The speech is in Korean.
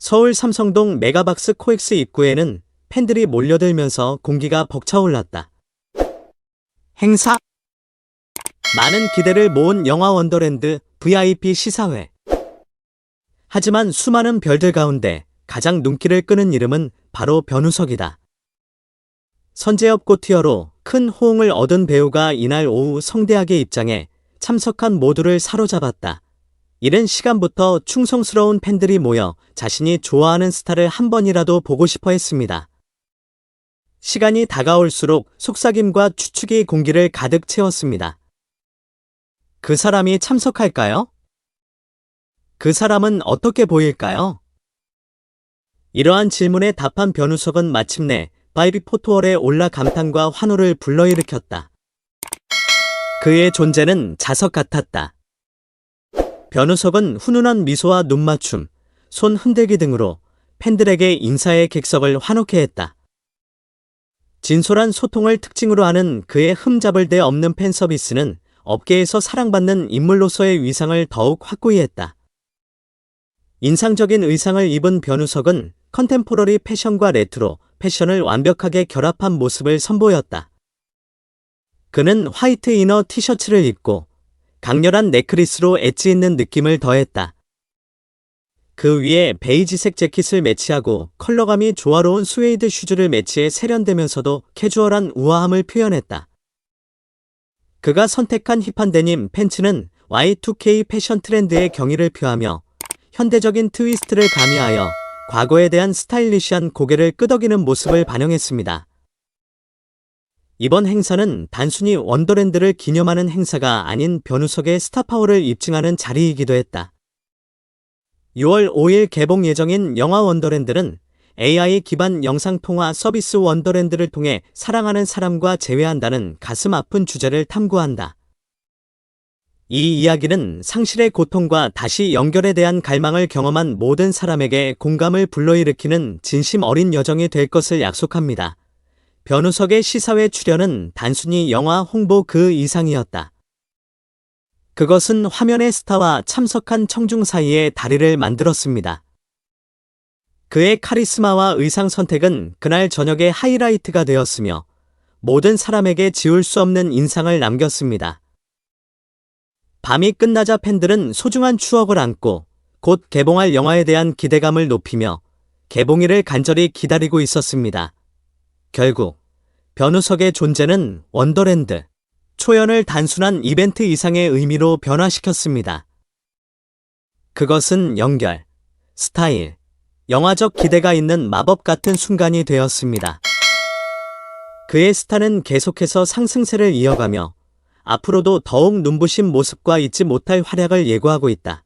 서울 삼성동 메가박스 코엑스 입구에는 팬들이 몰려들면서 공기가 벅차올랐다. 행사 많은 기대를 모은 영화 원더랜드 VIP 시사회. 하지만 수많은 별들 가운데 가장 눈길을 끄는 이름은 바로 변우석이다. 선재엽 고티어로 큰 호응을 얻은 배우가 이날 오후 성대하게 입장해 참석한 모두를 사로잡았다. 이른 시간부터 충성스러운 팬들이 모여 자신이 좋아하는 스타를 한 번이라도 보고 싶어 했습니다. 시간이 다가올수록 속삭임과 추측이 공기를 가득 채웠습니다. 그 사람이 참석할까요? 그 사람은 어떻게 보일까요? 이러한 질문에 답한 변우석은 마침내 바이비 포토월에 올라 감탄과 환호를 불러일으켰다. 그의 존재는 자석 같았다. 변우석은 훈훈한 미소와 눈맞춤, 손 흔들기 등으로 팬들에게 인사의 객석을 환호케 했다. 진솔한 소통을 특징으로 하는 그의 흠잡을 데 없는 팬 서비스는 업계에서 사랑받는 인물로서의 위상을 더욱 확고히 했다. 인상적인 의상을 입은 변우석은 컨템포러리 패션과 레트로 패션을 완벽하게 결합한 모습을 선보였다. 그는 화이트 이너 티셔츠를 입고 강렬한 넥크리스로 엣지 있는 느낌을 더했다. 그 위에 베이지색 재킷을 매치하고 컬러감이 조화로운 스웨이드 슈즈를 매치해 세련되면서도 캐주얼한 우아함을 표현했다. 그가 선택한 힙한 데님 팬츠는 Y2K 패션 트렌드의 경의를 표하며 현대적인 트위스트를 가미하여 과거에 대한 스타일리시한 고개를 끄덕이는 모습을 반영했습니다. 이번 행사는 단순히 원더랜드를 기념하는 행사가 아닌 변우석의 스타파워를 입증하는 자리이기도 했다. 6월 5일 개봉 예정인 영화 원더랜드는 AI 기반 영상통화 서비스 원더랜드를 통해 사랑하는 사람과 재회한다는 가슴 아픈 주제를 탐구한다. 이 이야기는 상실의 고통과 다시 연결에 대한 갈망을 경험한 모든 사람에게 공감을 불러일으키는 진심 어린 여정이 될 것을 약속합니다. 변우석의 시사회 출연은 단순히 영화 홍보 그 이상이었다. 그것은 화면의 스타와 참석한 청중 사이의 다리를 만들었습니다. 그의 카리스마와 의상 선택은 그날 저녁의 하이라이트가 되었으며 모든 사람에게 지울 수 없는 인상을 남겼습니다. 밤이 끝나자 팬들은 소중한 추억을 안고 곧 개봉할 영화에 대한 기대감을 높이며 개봉일을 간절히 기다리고 있었습니다. 결국 변우석의 존재는 원더랜드, 초연을 단순한 이벤트 이상의 의미로 변화시켰습니다. 그것은 연결, 스타일, 영화적 기대가 있는 마법 같은 순간이 되었습니다. 그의 스타는 계속해서 상승세를 이어가며 앞으로도 더욱 눈부신 모습과 잊지 못할 활약을 예고하고 있다.